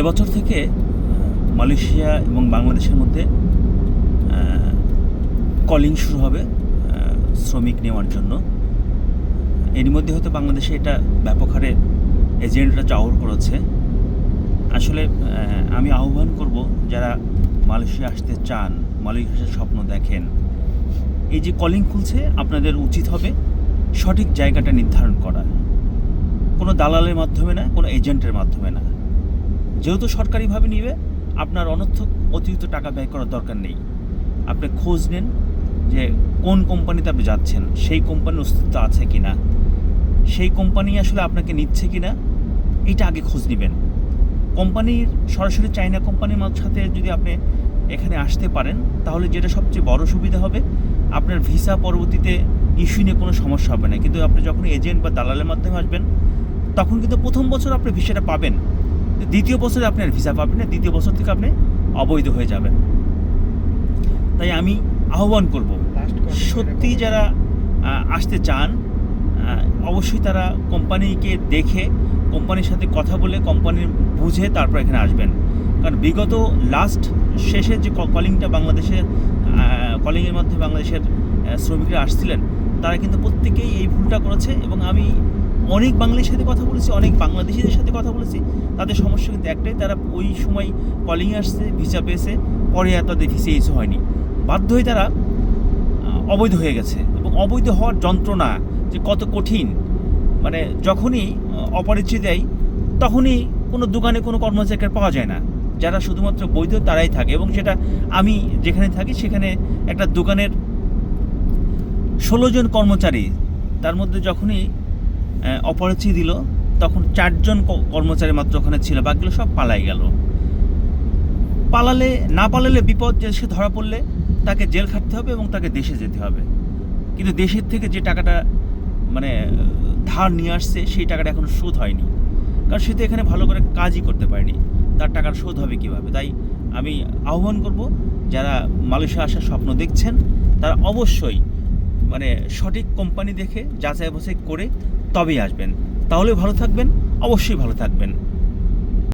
এবছর থেকে মালয়েশিয়া এবং বাংলাদেশের মধ্যে কলিং শুরু হবে শ্রমিক নেওয়ার জন্য। এর মধ্যে হয়তো বাংলাদেশে এটা ব্যাপক হারে এজেন্টরা চাওয়ার করেছে। আসলে আমি আহ্বান করব যারা মালয়েশিয়া আসতে চান, মালয়েশিয়ার স্বপ্ন দেখেন, এই যে কলিং খুলছে আপনাদের উচিত হবে সঠিক জায়গাটা নির্ধারণ করা। কোনো দালালের মাধ্যমে না, কোনো এজেন্টের মাধ্যমে না। যেহেতু সরকারিভাবে নিবে, আপনার অনর্থক অতিরিক্ত টাকা ব্যয় করার দরকার নেই। আপনি খোঁজ নেন যে কোন কোম্পানিতে আপনি যাচ্ছেন, সেই কোম্পানির অস্তিত্ব আছে কি না সেই কোম্পানি আসলে আপনাকে নিচ্ছে কি না এটা আগে খোঁজ নেবেন। কোম্পানির, সরাসরি চাইনা কোম্পানির সাথে যদি আপনি এখানে আসতে পারেন, তাহলে যেটা সবচেয়ে বড় সুবিধা হবে, আপনার ভিসা পরবর্তীতে ইস্যু নিয়ে কোনো সমস্যা হবে না। কিন্তু আপনি যখন এজেন্ট বা দালালের মাধ্যমে আসবেন, তখন কিন্তু প্রথম বছর আপনি ভিসাটা পাবেন। দ্বিতীয় বছরে আপনি আর ভিসা পাবেন না দ্বিতীয় বছর থেকে আপনি অবৈধ হয়ে যাবেন। তাই আমি আহ্বান করব সত্যি যারা আসতে চান অবশ্যই তারা কোম্পানিকে দেখে কোম্পানির সাথে কথা বলে কোম্পানির বুঝে তারপর এখানে আসবেন। কারণ বিগত লাস্ট শেষে যে কলিংটা বাংলাদেশে কলিংয়ের মাধ্যমে বাংলাদেশের শ্রমিকরা আসছিলেন তারা কিন্তু প্রত্যেকেই এই ভুলটা করেছে এবং আমি অনেক বাঙালির সাথে কথা বলেছি, অনেক বাংলাদেশিদের সাথে কথা বলেছি। তাদের সমস্যা কিন্তু একটাই, তারা ওই সময় কলিং আসছে ভিসা পেয়েছে, পরে আর তাদের ভিসা ইস্যু হয়নি। বাধ্য হয়ে তারা অবৈধ হয়ে গেছে। এবং অবৈধ হওয়ার যন্ত্রণা যে কত কঠিন মানে যখনই অপরিচয় দেয়, তখনই কোনো দোকানে কোনো কর্মচারীকে পাওয়া যায় না। যারা শুধুমাত্র বৈধ তারাই থাকে এবং সেটা আমি যেখানে থাকি, সেখানে একটা দোকানের ষোলো জন কর্মচারী, তার মধ্যে যখনই আহ, অপরিচয় দিল তখন চারজন কর্মচারী মাত্র ওখানে ছিল বাকিগুলো সব পালাই গেল। পালালে না পালালে বিপদ যে সে ধরা পড়লে তাকে জেল খাটতে হবে এবং তাকে দেশে যেতে হবে। কিন্তু দেশের থেকে যে টাকাটা মানে ধার নিয়ে আসছে সেই টাকাটা এখনও শোধ হয়নি। কারণ সে তো এখানে ভালো করে কাজই করতে পারেনি। তার টাকার শোধ হবে কীভাবে? তাই আমি আহ্বান করব যারা মালয়েশিয়া আসার স্বপ্ন দেখছেন তারা অবশ্যই মানে সঠিক কোম্পানি দেখে যাচাই বাছাই করে তবেই আসবেন। তাহলে ভালো থাকবেন অবশ্যই ভালো থাকবেন।